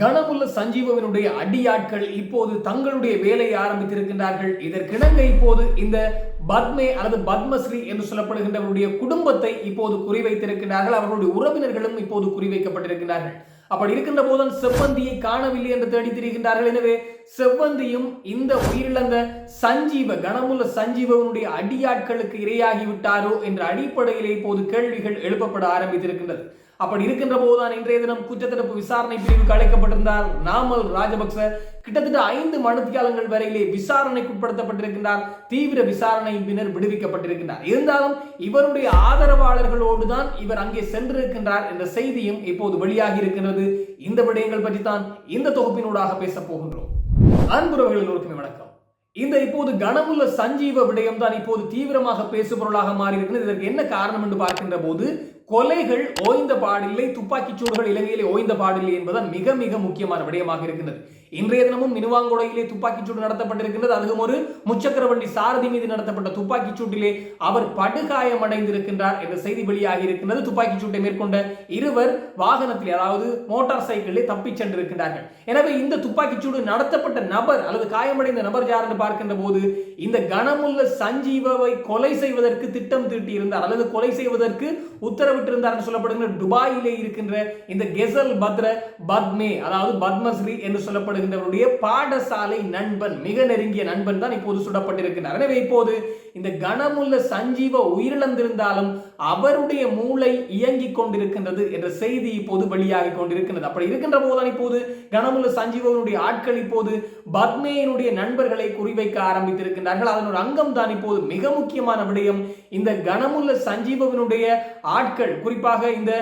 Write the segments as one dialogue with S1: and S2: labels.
S1: கனமுள்ள சஞ்சீவனுடைய அடியாட்கள் இப்போது தங்களுடைய வேலையை ஆரம்பித்திருக்கின்றார்கள். இதற்கிணங்க இப்போது இந்த பத்மே அல்லது பத்மஸ்ரீ என்று சொல்லப்படுகின்றவருடைய குடும்பத்தை இப்போது குறிவைத்திருக்கிறார்கள் அவர்களுடைய உறவினர்களும் இப்போது குறிவைக்கப்பட்டிருக்கிறார்கள் அப்படி இருக்கின்ற போதும் செவ்வந்தியை காணவில்லை என்று தேடி திரிகின்றார்கள். எனவே செவ்வந்தியும் இந்த உயிரிழந்த சஞ்சீவ கனமுள்ள சஞ்சீவனுடைய அடியாட்களுக்கு இரையாகி விட்டாரோ என்ற அடிப்படையில் இப்போது கேள்விகள் எழுப்பப்பட ஆரம்பித்திருக்கின்றது. அப்படி இருக்கின்ற போதுதான் இன்றைய தினம் குற்றத்தடுப்பு விசாரணை பிரிவுக்கு அழைக்கப்பட்டிருந்தார். நாமல் ராஜபக்ச கிட்டத்தட்ட ஐந்து மணித்தியாலங்கள் வரையிலே விசாரணைக்குட்படுத்தப்பட்டிருக்கின்றார். தீவிர விசாரணையின் பின்னர் விடுவிக்கப்பட்டிருக்கின்றார். இருந்தாலும் இவருடைய ஆதரவாளர்களோடு தான் இவர் அங்கே சென்றிருக்கின்றார் என்ற செய்தியும் இப்போது வெளியாகி இருக்கின்றது. இந்த விடயங்கள் பற்றி தான் இந்த தொகுப்பினூடாக பேச போகின்றோம். அன்புறவர்கள் எல்லோருக்குமே வணக்கம். இந்த இப்போது கனமுள்ள சஞ்சீவ விடயம் தான் இப்போது தீவிரமாக பேசுபொருளாக மாறி இருக்கிறது இதற்கு என்ன காரணம் என்று பார்க்கின்ற போது கொலைகள் ஓய்ந்த பாடில்லை துப்பாக்கிச் சூடுகள் இலங்கையிலே ஓய்ந்த பாடில்லை என்பதுதான் மிக மிக முக்கியமான விடயமாக இருக்கின்றது. இன்றைய தினமும் மினுவாங்குடையிலே துப்பாக்கிச் சூடு நடத்தப்பட்டிருக்கின்றது. அதுவும் ஒரு முச்சக்கர வண்டி சாரதி மீது நடத்தப்பட்ட துப்பாக்கிச் சூட்டிலே அவர் படுகாயமடைந்திருக்கின்றார் என்ற செய்தி வெளியாகி இருக்கின்றது. துப்பாக்கிச் சூட்டை மேற்கொண்ட இருவர் வாகனத்தில் அதாவது மோட்டார் சைக்கிளில் தப்பிச் சென்றிருக்கின்றார்கள். எனவே இந்த துப்பாக்கிச் சூடு நடத்தப்பட்ட நபர் அல்லது காயமடைந்த நபர் யார் என்று பார்க்கின்ற போது இந்த கனமுள்ள சஞ்சீவவை கொலை செய்வதற்கு திட்டம் தீட்டியிருந்தார் அல்லது கொலை செய்வதற்கு உத்தரவிட்டிருந்தார் என்று சொல்லப்படுகின்ற துபாயிலே இருக்கின்ற இந்த கெசல் பத்ர பத்மே அதாவது பத்மஸ்ரீ என்று வருகின்றவருடைய பாடசாலை நண்பன் மிக நெருங்கிய நண்பன் தான் இப்போது சுடப்பட்டிருக்கிறார். எனவே இப்போது இந்த கனமுள்ள சஞ்சீவ உயிரிழந்திருந்தாலும் அவருடைய மூளை இயங்கிக் கொண்டிருக்கின்றது என்ற செய்தி இப்போது வெளியாகி கொண்டிருக்கின்றது. அப்படி இருக்கின்ற போதுதான் இப்போது கனமுள்ள சஞ்சீவனுடைய ஆட்கள் இப்போது பத்மேயனுடைய நண்பர்களை குறிவைக்க ஆரம்பித்திருக்கின்றார்கள். அதனுடைய அங்கம் தான் இப்போது மிக முக்கியமான விடயம். இந்த கனமுள்ள சஞ்சீவனுடைய ஆட்கள் குறிப்பாக இந்த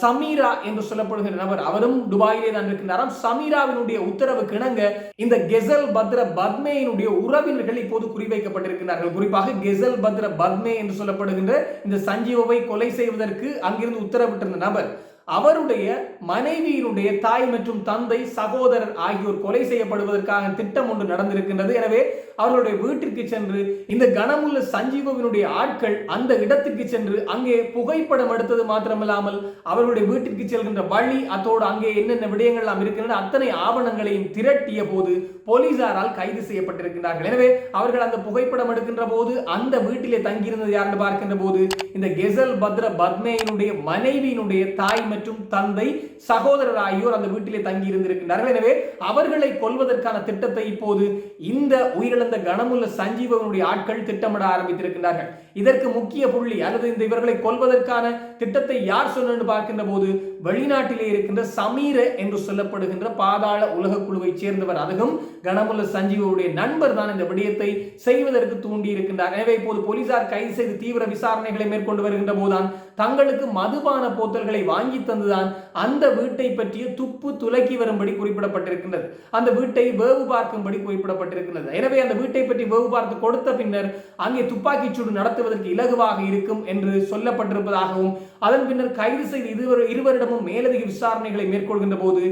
S1: சமீரா என்று சொல்லப்படுகிற நபர் அவரும் துபாயிலே தான் இருக்கின்றாராம். சமீராவினுடைய உத்தரவு கிணங்க இந்த கெசல் பத்ர பத்மேயினுடைய உறவினர்கள் இப்போது குறிவைக்கப்பட்டிருக்கிறார்கள் குறிப்பாக கெசல் பத்ர பத்மே என்று சொல்லப்படுகின்ற இந்த சஞ்சீவவை கொலை செய்வதற்கு அங்கிருந்து உத்தரவிட்டிருந்த நபர் அவருடைய மனைவியினுடைய தாய் மற்றும் தந்தை சகோதரர் ஆகியோர் கொலை செய்யப்படுவதற்காக திட்டம் ஒன்று நடந்திருக்கின்றது. எனவே அவர்களுடைய வீட்டிற்கு சென்று இந்த கனமுள்ள சஞ்சீவவினுடைய ஆட்கள் அந்த இடத்துக்கு சென்று அங்கே புகைப்படம் எடுத்தது மாத்திரமில்லாமல் அவர்களுடைய வீட்டிற்கு செல்கின்ற வழி அத்தோடு அங்கே என்னென்ன விடயங்கள் எல்லாம் இருக்கின்றன அத்தனை ஆவணங்களையும் திரட்டிய போது போலீசாரால் கைது செய்யப்பட்டிருக்கிறார்கள் எனவே அவர்கள் அந்த புகைப்படம் எடுக்கின்ற போது அந்த வீட்டிலே தங்கியிருந்தது யாருன்னு பார்க்கின்ற போது இந்த கெசல் பத்ர பத்மேயினுடைய மனைவியினுடைய தாய் மற்றும் தந்தை சகோதரர் ஆகியோர் அந்த வீட்டிலே தங்கி இருந்திருக்கின்றார்கள். எனவே அவர்களை கொல்வதற்கான திட்டத்தை இப்போது இந்த உயிரிழந்த கனமுள்ள சஞ்சீவனுடைய ஆட்கள் திட்டமிட ஆரம்பித்திருக்கின்றார்கள். இதற்கு முக்கிய புள்ளி அல்லது இந்த இவர்களை கொல்வதற்கான திட்டத்தை யார் சொன்னு பார்க்கின்ற போது வெளிநாட்டிலே இருக்கின்ற சமீர என்று சொல்லப்படுகின்ற பாதாள உலக குழுவை சேர்ந்தவர் அதுவும் கனமுள்ள சஞ்சீவருடைய நண்பர் தான் இந்த விடயத்தை செய்வதற்கு தூண்டி இருக்கின்றார். எனவே இப்போது போலீசார் கைது செய்து தீவிர விசாரணைகளை மேற்கொண்டு வருகின்ற போதுதான் தங்களுக்கு மதுபான போத்தல்களை வாங்கி தந்துதான் அந்த வீட்டை பற்றிய துப்பு துலக்கி வரும்படி குறிப்பிடப்பட்டிருக்கின்றது. அந்த வீட்டை வேவு பார்க்கும்படி குறிப்பிடப்பட்டிருக்கின்றது. எனவே அந்த வீட்டை பற்றி வேவு பார்த்து கொடுத்த பின்னர் அங்கே துப்பாக்கிச் சூடு நடத்துவதற்கு இலகுவாக இருக்கும் என்று சொல்லப்பட்டிருப்பதாகவும் அதன் பின்னர் கைது செய்து இருவர் இருவரிடமும் மேலதிக விசாரணைகளை மேற்கொள்கின்ற போது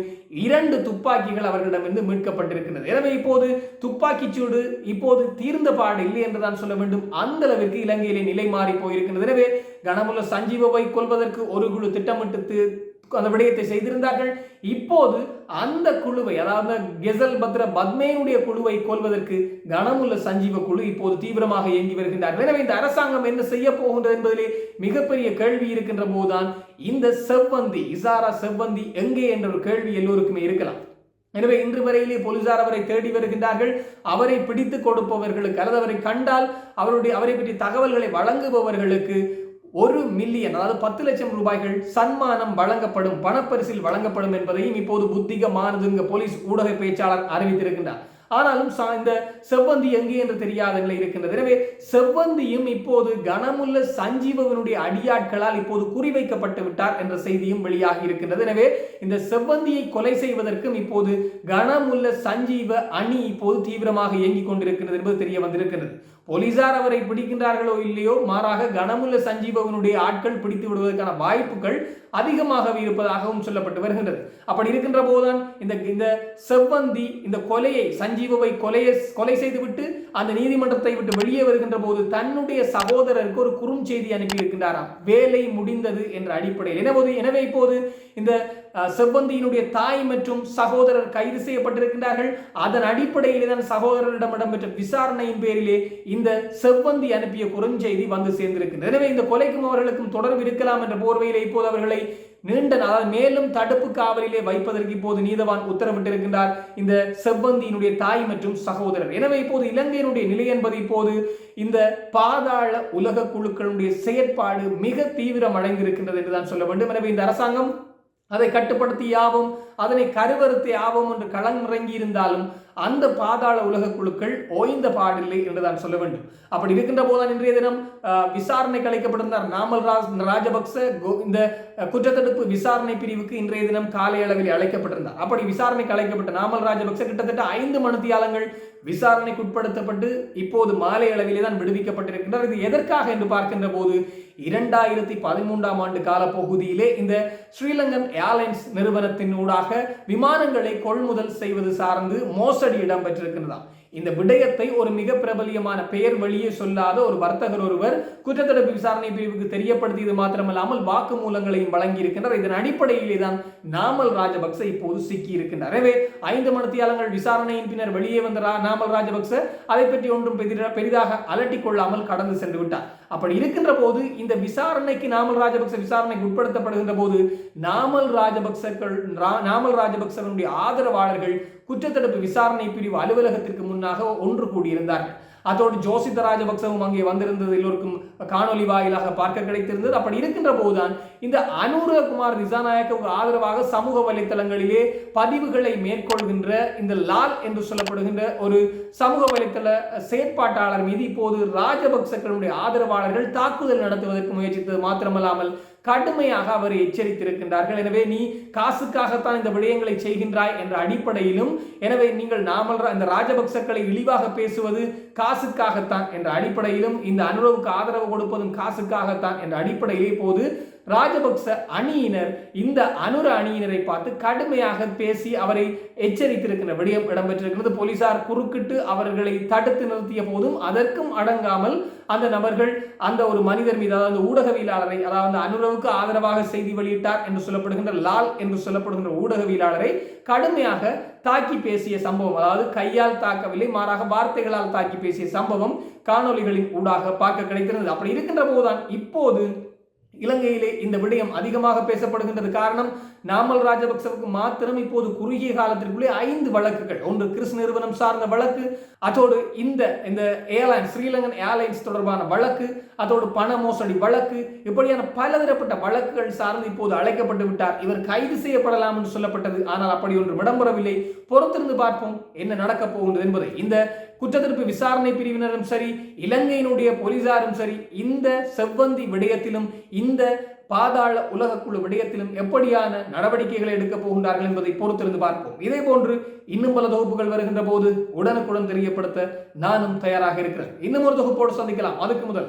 S1: இரண்டு துப்பாக்கிகள் அவர்களிடமிருந்து மீட்கப்பட்டிருக்கின்றது. எனவே இப்போது துப்பாக்கிச் சூடு இப்போது தீர்ந்த பாடு இல்லை என்று தான் சொல்ல வேண்டும். அந்த அளவிற்கு இலங்கையிலே நிலை மாறி போயிருக்கிறது எனவே கனமுள்ள சஞ்சீவவை கொள்வதற்கு ஒரு குழு திட்டமிட்டு அந்த விடயத்தை செய்திருந்தார்கள். இப்போது அந்த குழுவை அதாவது கெசல் பத்ர பத்மேனுடைய குழுவை கொல்வதற்கு கனமுள்ள சஞ்சீவ குழு இப்போது தீவிரமாக இயங்கி வருகின்றார்கள். எனவே இந்த அரசாங்கம் என்ன செய்ய போகின்றது என்பதிலே மிகப்பெரிய கேள்வி இருக்கின்ற போதுதான் இந்த செவ்வந்தி இசாரா செவ்வந்தி எங்கே என்ற ஒரு கேள்வி எல்லோருக்குமே இருக்கலாம். எனவே இன்று வரையிலே போலீசார் அவரை தேடி வருகின்றார்கள். அவரை பிடித்து கொடுப்பவர்களுக்கு அல்லது அவரை கண்டால் அவருடைய அவரை பற்றி தகவல்களை வழங்குபவர்களுக்கு ஒரு மில்லியன் அதாவது பத்து லட்சம் ரூபாய்கள் சன்மானம் வழங்கப்படும் பணப்பரிசில் வழங்கப்படும் என்பதையும் இப்போது புத்திகமானதுங்க போலீஸ் ஊடக பேச்சாளர் அறிவித்திருக்கின்றார். ஆனாலும் சா- இந்த செவ்வந்தி எங்கே என்று தெரியாத நிலை இருக்கின்றது. எனவே செவ்வந்தியும் இப்போது கனமுள்ள சஞ்சீவனுடைய அடியாட்களால் இப்போது குறிவைக்கப்பட்டு விட்டார் என்ற செய்தியும் வெளியாகி இருக்கின்றது. எனவே இந்த செவ்வந்தியை கொலை செய்வதற்கும் இப்போது கனமுள்ள சஞ்சீவ அணி இப்போது தீவிரமாக இயங்கிக் கொண்டிருக்கிறது என்பது தெரிய வந்திருக்கிறது போலீசார் அவரை பிடிக்கின்றார்களோ இல்லையோ மாறாக கனமுள்ள சஞ்சீபவனுடைய ஆட்கள் பிடித்து விடுவதற்கான வாய்ப்புகள் அதிகமாகவே இருப்பதாகவும் சொல்லப்பட்டு வருகின்றது. அப்படி இருக்கின்ற போதுதான் இந்த இந்த செவ்வந்தி இந்த கொலையை சஞ்சீவவை கொலையை கொலை செய்துவிட்டு அந்த நீதிமன்றத்தை விட்டு வெளியே வருகின்ற போது தன்னுடைய சகோதரருக்கு ஒரு குறுஞ்செய்தி அனுப்பி இருக்கின்றாராம் வேலை முடிந்தது என்ற அடிப்படையில். எனவே எனவே இப்போது இந்த செவ்வந்தியினுடைய தாய் மற்றும் சகோதரர் கைது செய்யப்பட்டிருக்கின்றார்கள். அதன் அடிப்படையிலே தான் சகோதரரிடம் இடம்பெற்ற விசாரணையின் பேரிலே இந்த செவ்வந்தி அனுப்பிய குறுஞ்செய்தி வந்து சேர்ந்திருக்கின்றது. எனவே இந்த கொலைக்கும் அவர்களுக்கும் தொடர்பு இருக்கலாம் என்ற போர்வையிலே இப்போது அவர்களை நீண்ட நாள் அதாவது மேலும் தடுப்பு காவலிலே வைப்பதற்கு இப்போது நீதவான் உத்தரவிட்டிருக்கின்றார் இந்த செவ்வந்தியினுடைய தாய் மற்றும் சகோதரர். எனவே இப்போது இலங்கையினுடைய நிலை என்பது இப்போது இந்த பாதாள உலக குழுக்களுடைய செயற்பாடு மிக தீவிரம் அடைந்திருக்கின்றது என்றுதான் சொல்ல வேண்டும். எனவே இந்த அரசாங்கம் அதை கட்டுப்படுத்தி யாவும் அதனை கருவறுத்து யாவும் என்று களமிறங்கி இருந்தாலும் அந்த பாதாள உலக குழுக்கள் ஓய்ந்த பாடில்லை என்று தான் சொல்ல வேண்டும். அப்படி இருக்கின்ற போதுதான் இன்றைய தினம் விசாரணைக்கு அழைக்கப்பட்டிருந்தார் நாமல் ராஜ் ராஜபக்ச கோ- இந்த குற்றத்தடுப்பு விசாரணை பிரிவுக்கு இன்றைய தினம் காலை அளவில் அழைக்கப்பட்டிருந்தார். அப்படி விசாரணைக்கு அழைக்கப்பட்ட நாமல் ராஜபக்ச கிட்டத்தட்ட ஐந்து மணித்தியாலங்கள் விசாரணைக்கு உட்படுத்தப்பட்டு இப்போது மாலை அளவிலே தான் விடுவிக்கப்பட்டிருக்கின்றார் இது எதற்காக என்று பார்க்கின்ற போது இரண்டாயிரத்தி பதிமூன்றாம் ஆண்டு கால பகுதியிலே இந்த ஸ்ரீலங்கன் ஏர்லைன்ஸ் நிறுவனத்தின் ஊடாக விமானங்களை கொள்முதல் செய்வது சார்ந்து மோசடி இடம்பெற்றிருக்கிறதாம் இந்த விடயத்தை ஒரு மிக பிரபலியமான பெயர் வழியே சொல்லாத ஒரு வர்த்தகர் ஒருவர் குற்றத்தடுப்பு விசாரணை பிரிவுக்கு தெரியப்படுத்தியது மாத்திரமல்லாமல் வாக்குமூலங்களையும் வழங்கியிருக்கின்றார். இதன் அடிப்படையிலே தான் நாமல் ராஜபக்ச இப்போது சிக்கி இருக்கின்றார் எனவே ஐந்து மணித்தியாலங்கள் விசாரணையின் பின்னர் வெளியே வந்த நாமல் ராஜபக்ச அதை பற்றி ஒன்றும் பெரிதாக அலட்டிக் கொள்ளாமல் கடந்து சென்று விட்டார். அப்படி இருக்கின்ற போது இந்த விசாரணைக்கு நாமல் ராஜபக்ச விசாரணைக்கு உட்படுத்தப்படுகின்ற போது நாமல் ராஜபக்சர்கள் நாமல் ராஜபக்சனுடைய ஆதரவாளர்கள் குற்றத்தடுப்பு விசாரணை பிரிவு அலுவலகத்திற்கு முன் முன்னாக ஒன்று கூடியிருந்தார்கள். அதோடு ஜோசித ராஜபக்சவும் அங்கே வந்திருந்தது எல்லோருக்கும் காணொலி வாயிலாக பார்க்க கிடைத்திருந்தது. அப்படி இருக்கின்ற போதுதான் இந்த அனுரகுமார் திசாநாயக்கவுக்கு ஆதரவாக சமூக வலைத்தளங்களிலே பதிவுகளை மேற்கொள்கின்ற இந்த லால் என்று சொல்லப்படுகின்ற ஒரு சமூக வலைத்தள செயற்பாட்டாளர் மீது இப்போது ராஜபக்சக்களுடைய ஆதரவாளர்கள் தாக்குதல் நடத்துவதற்கு முயற்சித்தது. மாத்திரமல்லாமல் கடுமையாக அவரை எச்சரித்திருக்கின்றார்கள். எனவே நீ காசுக்காகத்தான் இந்த விடயங்களை செய்கின்றாய் என்ற அடிப்படையிலும் எனவே நீங்கள் நாமல் அந்த இந்த ராஜபக்சக்களை இழிவாக பேசுவது காசுக்காகத்தான் என்ற அடிப்படையிலும் இந்த அனுரவுக்கு ஆதரவு கொடுப்பதும் காசுக்காகத்தான் என்ற அடிப்படையிலே போது ராஜபக்ச அணியினர் இந்த அனுர அணியினரை பார்த்து கடுமையாக பேசி அவரை எச்சரித்திருக்கின்ற விடயம் இடம்பெற்றிருக்கிறது. போலீசார் குறுக்கிட்டு அவர்களை தடுத்து நிறுத்திய போதும் அதற்கும் அடங்காமல் அந்த நபர்கள் அந்த ஒரு மனிதர் மீது அதாவது ஊடகவியலாளரை அதாவது அனுரவுக்கு ஆதரவாக செய்தி வெளியிட்டார் என்று சொல்லப்படுகின்ற லால் என்று சொல்லப்படுகின்ற ஊடகவியலாளரை கடுமையாக தாக்கி பேசிய சம்பவம் அதாவது கையால் தாக்கவில்லை மாறாக வார்த்தைகளால் தாக்கி பேசிய சம்பவம் காணொளிகளின் ஊடாக பார்க்க கிடைத்திருந்தது. அப்படி இருக்கின்ற போதுதான் இப்போது இலங்கையிலே இந்த விடயம் அதிகமாக பேசப்படுகின்றது. காரணம் நாமல் ராஜபக்சவுக்கு மாத்திரம் இப்போது குறுகிய காலத்திற்குள்ளே ஐந்து வழக்குகள். ஒன்று கிறிஸ் நிறுவனம் சார்ந்த வழக்கு அதோடு இந்த இந்த ஏர்லைன்ஸ் ஸ்ரீலங்கன் ஏர்லைன்ஸ் தொடர்பான வழக்கு அதோடு பண மோசடி வழக்கு இப்படியான பலதரப்பட்ட வழக்குகள் சார்ந்து இப்போது அழைக்கப்பட்டு விட்டார். இவர் கைது செய்யப்படலாம் என்று சொல்லப்பட்டது. ஆனால் அப்படி ஒன்று இடம்பெறவில்லை பொறுத்திருந்து பார்ப்போம் என்ன நடக்கப் போகின்றது என்பதை. இந்த குற்றத்திற்பு விசாரணை பிரிவினரும் சரி இலங்கையினுடைய போலீசாரும் சரி இந்த செவ்வந்தி விடயத்திலும் இந்த பாதாள உலகக்குழு விடயத்திலும் எப்படியான நடவடிக்கைகளை எடுக்கப் போகின்றார்கள் என்பதை பொறுத்திருந்து பார்ப்போம். இதே போன்று இன்னும் பல தொகுப்புகள் வருகின்ற போது உடனுக்குடன் தெரியப்படுத்த நானும் தயாராக இருக்கிறேன். இன்னும் ஒரு தொகுப்போடு சந்திக்கலாம். அதுக்கு முதல்